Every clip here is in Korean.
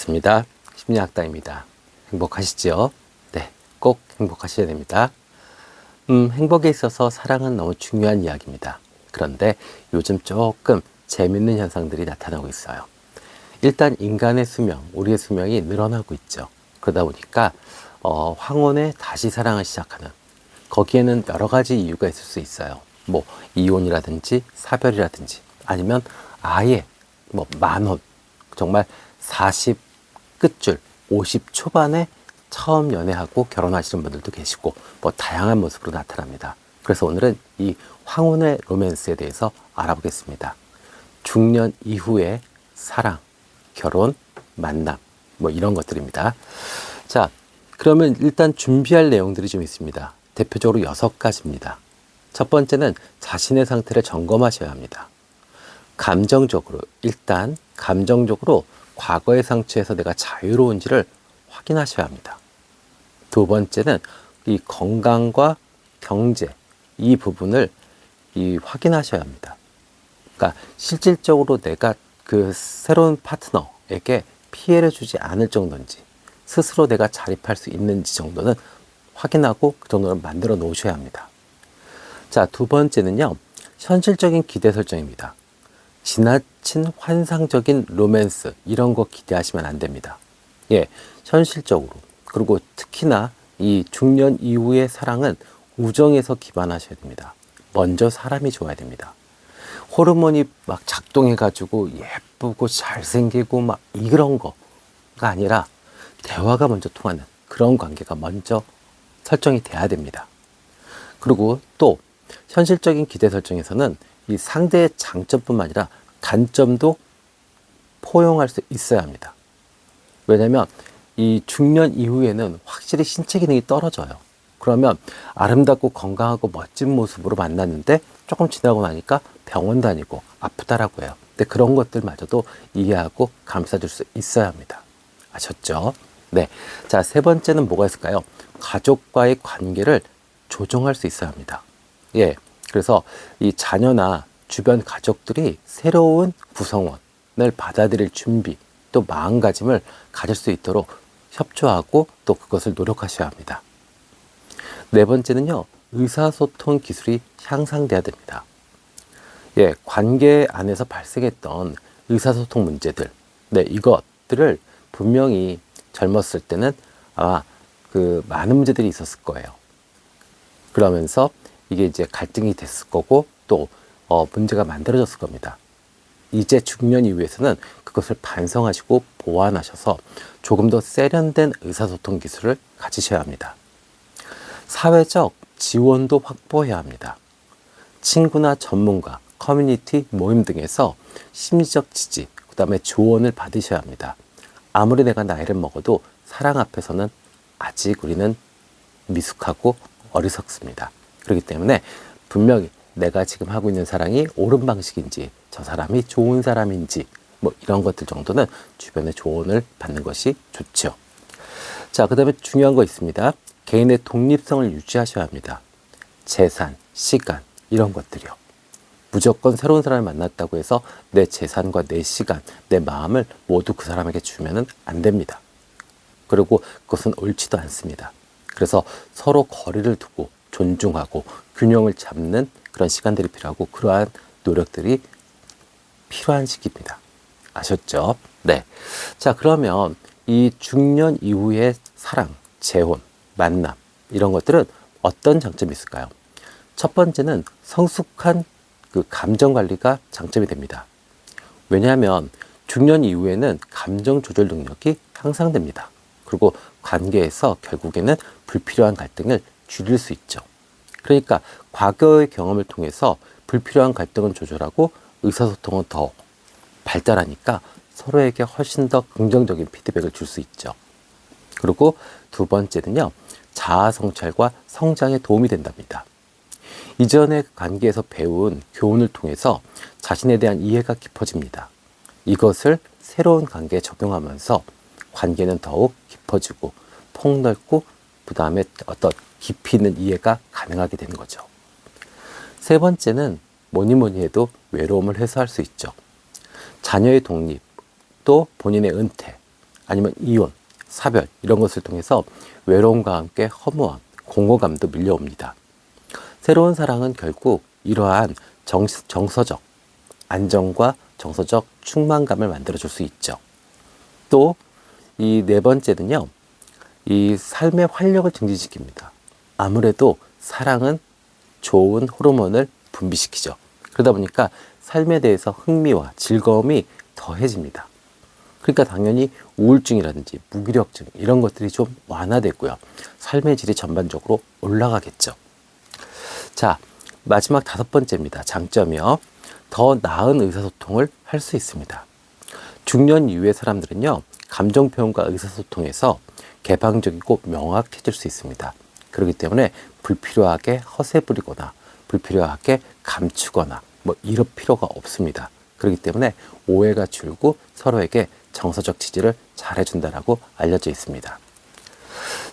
반갑습니다. 심리학당입니다. 행복하시죠? 네, 꼭 행복하셔야 됩니다. 음, 행복에 있어서 사랑은 너무 중요한 이야기입니다. 그런데 요즘 조금 재밌는 현상들이 나타나고 있어요. 일단 인간의 수명, 우리의 수명이 늘어나고 있죠. 그러다 보니까 어, 황혼에 다시 사랑을 시작하는 거기에는 여러 가지 이유가 있을 수 있어요. 뭐 이혼이라든지 사별이라든지 아니면 아예 뭐 만혼 정말 40 끝줄 50 초반에 처음 연애하고 결혼하시는 분들도 계시고 뭐 다양한 모습으로 나타납니다. 그래서 오늘은 이 황혼의 로맨스에 대해서 알아보겠습니다. 중년 이후의 사랑, 결혼, 만남 뭐 이런 것들입니다. 자, 그러면 일단 준비할 내용들이 좀 있습니다. 대표적으로 여섯 가지입니다. 첫 번째는 자신의 상태를 점검하셔야 합니다. 감정적으로 일단 감정적으로 과거의 상처에서 내가 자유로운지를 확인하셔야 합니다. 두 번째는 이 건강과 경제 이 부분을 이 확인하셔야 합니다. 그러니까 실질적으로 내가 그 새로운 파트너에게 피해를 주지 않을 정도인지 스스로 내가 자립할 수 있는지 정도는 확인하고 그 정도는 만들어 놓으셔야 합니다. 자, 두 번째는요. 현실적인 기대 설정입니다. 지나친 환상적인 로맨스 이런 거 기대하시면 안 됩니다. 예, 현실적으로 그리고 특히나 이 중년 이후의 사랑은 우정에서 기반하셔야 됩니다. 먼저 사람이 좋아야 됩니다. 호르몬이 막 작동해가지고 예쁘고 잘생기고 막 이런 거가 아니라 대화가 먼저 통하는 그런 관계가 먼저 설정이 돼야 됩니다. 그리고 또 현실적인 기대 설정에서는 이 상대의 장점뿐만 아니라 단점도 포용할 수 있어야 합니다. 왜냐하면 이 중년 이후에는 확실히 신체 기능이 떨어져요. 그러면 아름답고 건강하고 멋진 모습으로 만났는데 조금 지나고 나니까 병원 다니고 아프다라고 해요. 근데 그런 것들마저도 이해하고 감싸줄 수 있어야 합니다. 아셨죠? 네. 자, 세 번째는 뭐가 있을까요? 가족과의 관계를 조정할 수 있어야 합니다. 예. 그래서 이 자녀나 주변 가족들이 새로운 구성원을 받아들일 준비 또 마음가짐을 가질 수 있도록 협조하고 또 그것을 노력하셔야 합니다. 네 번째는요, 의사소통 기술이 향상돼야 됩니다. 예, 관계 안에서 발생했던 의사소통 문제들, 네, 이것들을 분명히 젊었을 때는 아마 그 많은 문제들이 있었을 거예요. 그러면서 이게 이제 갈등이 됐을 거고 또 어, 문제가 만들어졌을 겁니다. 이제 중년 이후에서는 그것을 반성하시고 보완하셔서 조금 더 세련된 의사소통 기술을 가지셔야 합니다. 사회적 지원도 확보해야 합니다. 친구나 전문가, 커뮤니티 모임 등에서 심리적 지지, 그 다음에 조언을 받으셔야 합니다. 아무리 내가 나이를 먹어도 사랑 앞에서는 아직 우리는 미숙하고 어리석습니다. 그렇기 때문에 분명히 내가 지금 하고 있는 사랑이 옳은 방식인지 저 사람이 좋은 사람인지 뭐 이런 것들 정도는 주변의 조언을 받는 것이 좋죠. 자, 그 다음에 중요한 거 있습니다. 개인의 독립성을 유지하셔야 합니다. 재산, 시간, 이런 것들이요. 무조건 새로운 사람을 만났다고 해서 내 재산과 내 시간, 내 마음을 모두 그 사람에게 주면은 안 됩니다. 그리고 그것은 옳지도 않습니다. 그래서 서로 거리를 두고 존중하고 균형을 잡는 그런 시간들이 필요하고 그러한 노력들이 필요한 시기입니다. 아셨죠? 네. 자, 그러면 이 중년 이후의 사랑, 재혼, 만남, 이런 것들은 어떤 장점이 있을까요? 첫 번째는 성숙한 그 감정 관리가 장점이 됩니다. 왜냐하면 중년 이후에는 감정 조절 능력이 향상됩니다. 그리고 관계에서 결국에는 불필요한 갈등을 줄일 수 있죠. 그러니까 과거의 경험을 통해서 불필요한 갈등을 조절하고 의사소통은 더 발달하니까 서로에게 훨씬 더 긍정적인 피드백을 줄 수 있죠. 그리고 두 번째는요, 자아 성찰과 성장에 도움이 된답니다. 이전의 관계에서 배운 교훈을 통해서 자신에 대한 이해가 깊어집니다. 이것을 새로운 관계에 적용하면서 관계는 더욱 깊어지고 폭넓고 그 다음에 어떤 깊이 있는 이해가 가능하게 되는 거죠. 세 번째는 뭐니 뭐니 해도 외로움을 해소할 수 있죠. 자녀의 독립, 또 본인의 은퇴, 아니면 이혼, 사별 이런 것을 통해서 외로움과 함께 허무함, 공허감도 밀려옵니다. 새로운 사랑은 결국 이러한 정, 정서적 안정과 정서적 충만감을 만들어줄 수 있죠. 또 이 네 번째는요, 이 삶의 활력을 증진시킵니다. 아무래도 사랑은 좋은 호르몬을 분비시키죠. 그러다 보니까 삶에 대해서 흥미와 즐거움이 더해집니다. 그러니까 당연히 우울증이라든지 무기력증 이런 것들이 좀 완화되고요. 삶의 질이 전반적으로 올라가겠죠. 자, 마지막 다섯 번째입니다. 장점이요. 더 나은 의사소통을 할 수 있습니다. 중년 이후의 사람들은요, 감정 표현과 의사소통에서 개방적이고 명확해질 수 있습니다. 그렇기 때문에 불필요하게 허세 부리거나 불필요하게 감추거나 뭐 이럴 필요가 없습니다. 그렇기 때문에 오해가 줄고 서로에게 정서적 지지를 잘해준다라고 알려져 있습니다.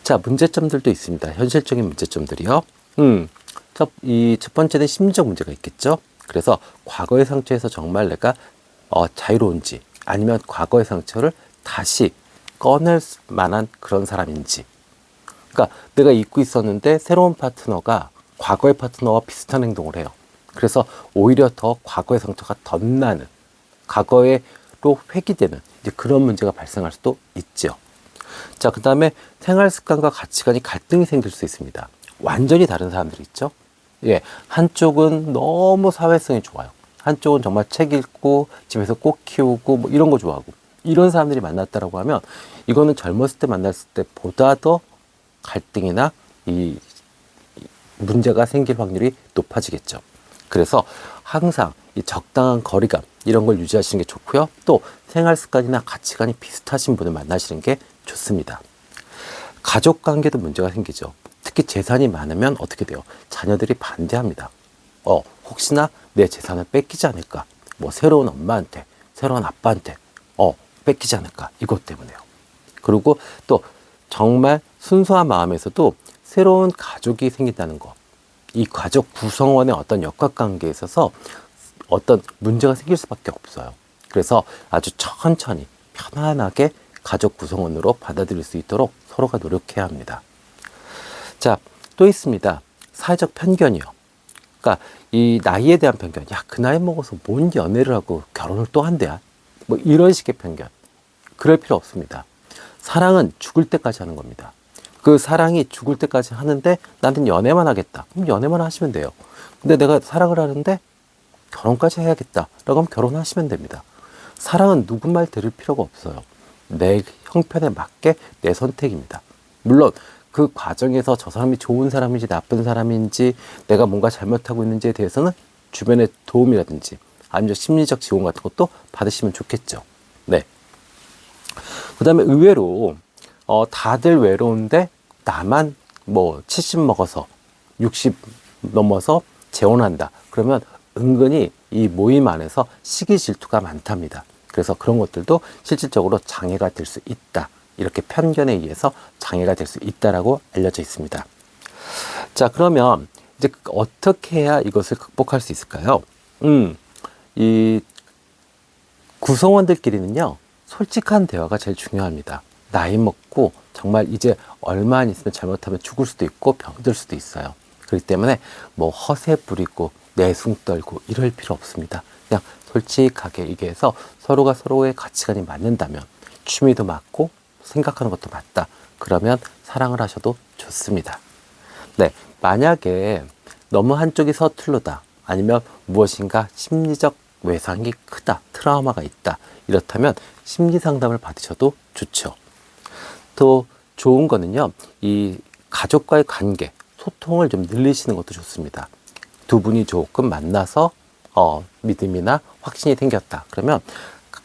자, 문제점들도 있습니다. 현실적인 문제점들이요. 음, 첫, 이 첫 번째는 심리적 문제가 있겠죠. 그래서 과거의 상처에서 정말 내가 어, 자유로운지 아니면 과거의 상처를 다시 꺼낼 만한 그런 사람인지. 그러니까 내가 잊고 있었는데 새로운 파트너가 과거의 파트너와 비슷한 행동을 해요. 그래서 오히려 더 과거의 상처가 덧나는 과거에로 회귀되는 이제 그런 문제가 발생할 수도 있죠. 자, 그 다음에 생활 습관과 가치관이 갈등이 생길 수 있습니다. 완전히 다른 사람들이 있죠. 예, 한쪽은 너무 사회성이 좋아요. 한쪽은 정말 책 읽고 집에서 꽃 키우고 뭐 이런 거 좋아하고 이런 사람들이 만났다라고 하면 이거는 젊었을 때 만났을 때보다 더 갈등이나 이 문제가 생길 확률이 높아지겠죠. 그래서 항상 이 적당한 거리감 이런 걸 유지하시는 게 좋고요. 또 생활 습관이나 가치관이 비슷하신 분을 만나시는 게 좋습니다. 가족 관계도 문제가 생기죠. 특히 재산이 많으면 어떻게 돼요? 자녀들이 반대합니다. 어, 혹시나 내 재산을 뺏기지 않을까? 뭐 새로운 엄마한테, 새로운 아빠한테, 어, 뺏기지 않을까? 이것 때문에요. 그리고 또 정말 순수한 마음에서도 새로운 가족이 생긴다는 거. 이 가족 구성원의 어떤 역학 관계에 있어서 어떤 문제가 생길 수밖에 없어요. 그래서 아주 천천히 편안하게 가족 구성원으로 받아들일 수 있도록 서로가 노력해야 합니다. 자, 또 있습니다. 사회적 편견이요. 그러니까 이 나이에 대한 편견. 야, 그 나이 먹어서 뭔 연애를 하고 결혼을 또 한대야. 뭐 이런 식의 편견. 그럴 필요 없습니다. 사랑은 죽을 때까지 하는 겁니다. 그 사랑이 죽을 때까지 하는데 나는 연애만 하겠다. 그럼 연애만 하시면 돼요. 근데 내가 사랑을 하는데 결혼까지 해야겠다. 라고 하면 결혼하시면 됩니다. 사랑은 누구 말 들을 필요가 없어요. 내 형편에 맞게 내 선택입니다. 물론 그 과정에서 저 사람이 좋은 사람인지 나쁜 사람인지 내가 뭔가 잘못하고 있는지에 대해서는 주변의 도움이라든지 아니면 심리적 지원 같은 것도 받으시면 좋겠죠. 네. 그 다음에 의외로 어, 다들 외로운데 나만 뭐 70 먹어서 60 넘어서 재혼한다. 그러면 은근히 이 모임 안에서 시기 질투가 많답니다. 그래서 그런 것들도 실질적으로 장애가 될 수 있다. 이렇게 편견에 의해서 장애가 될 수 있다라고 알려져 있습니다. 자, 그러면 이제 어떻게 해야 이것을 극복할 수 있을까요? 음, 이 구성원들끼리는요, 솔직한 대화가 제일 중요합니다. 나이 먹고 정말 이제 얼마 안 있으면 잘못하면 죽을 수도 있고 병들 수도 있어요. 그렇기 때문에 뭐 허세 부리고 내숭 떨고 이럴 필요 없습니다. 그냥 솔직하게 얘기해서 서로가 서로의 가치관이 맞는다면 취미도 맞고 생각하는 것도 맞다. 그러면 사랑을 하셔도 좋습니다. 네. 만약에 너무 한쪽이 서툴르다. 아니면 무엇인가 심리적 외상이 크다. 트라우마가 있다. 이렇다면 심리 상담을 받으셔도 좋죠. 또 좋은 거는요. 이 가족과의 관계, 소통을 좀 늘리시는 것도 좋습니다. 두 분이 조금 만나서 어, 믿음이나 확신이 생겼다. 그러면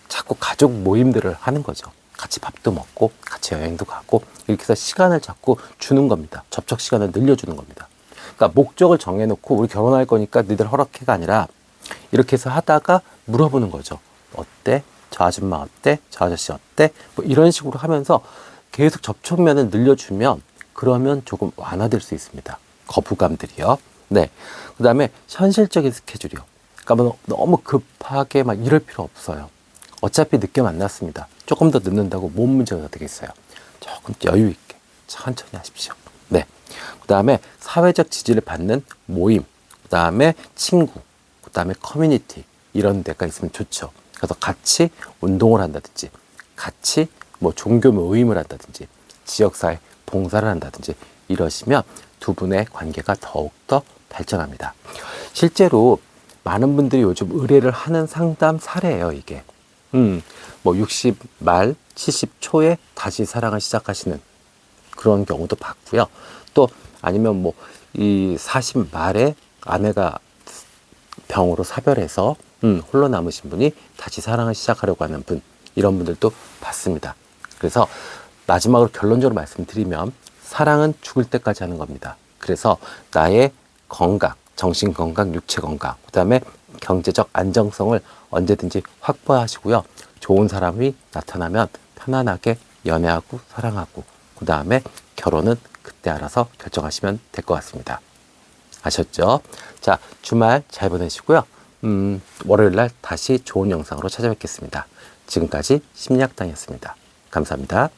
자꾸 가족 모임들을 하는 거죠. 같이 밥도 먹고 같이 여행도 가고 이렇게 해서 시간을 자꾸 주는 겁니다. 접촉 시간을 늘려주는 겁니다. 그러니까 목적을 정해놓고 우리 결혼할 거니까 니들 허락해가 아니라 이렇게 해서 하다가 물어보는 거죠. 어때? 저 아줌마 어때? 저 아저씨 어때? 뭐 이런 식으로 하면서 계속 접촉면을 늘려주면 그러면 조금 완화될 수 있습니다. 거부감들이요. 네. 그 다음에 현실적인 스케줄이요. 그러니까 뭐 너무 급하게 막 이럴 필요 없어요. 어차피 늦게 만났습니다. 조금 더 늦는다고 뭔 문제가 되겠어요. 조금 여유 있게 천천히 하십시오. 네. 그 다음에 사회적 지지를 받는 모임, 그 다음에 친구, 그 다음에 커뮤니티 이런 데가 있으면 좋죠. 그래서 같이 운동을 한다든지, 같이 뭐 종교 모임을 한다든지, 지역사회 봉사를 한다든지 이러시면 두 분의 관계가 더욱더 발전합니다. 실제로 많은 분들이 요즘 의뢰를 하는 상담 사례예요, 이게. 음, 뭐 60 말, 70 초에 다시 사랑을 시작하시는 그런 경우도 봤고요. 또 아니면 뭐 이 40 말에 아내가 병으로 사별해서 음, 홀로 남으신 분이 다시 사랑을 시작하려고 하는 분 이런 분들도 봤습니다. 그래서 마지막으로 결론적으로 말씀드리면 사랑은 죽을 때까지 하는 겁니다. 그래서 나의 건강, 정신 건강, 육체 건강, 그다음에 경제적 안정성을 언제든지 확보하시고요. 좋은 사람이 나타나면 편안하게 연애하고 사랑하고 그다음에 결혼은 그때 알아서 결정하시면 될 것 같습니다. 아셨죠? 자, 주말 잘 보내시고요. 음, 월요일 날 다시 좋은 영상으로 찾아뵙겠습니다. 지금까지 심리학당이었습니다. 감사합니다.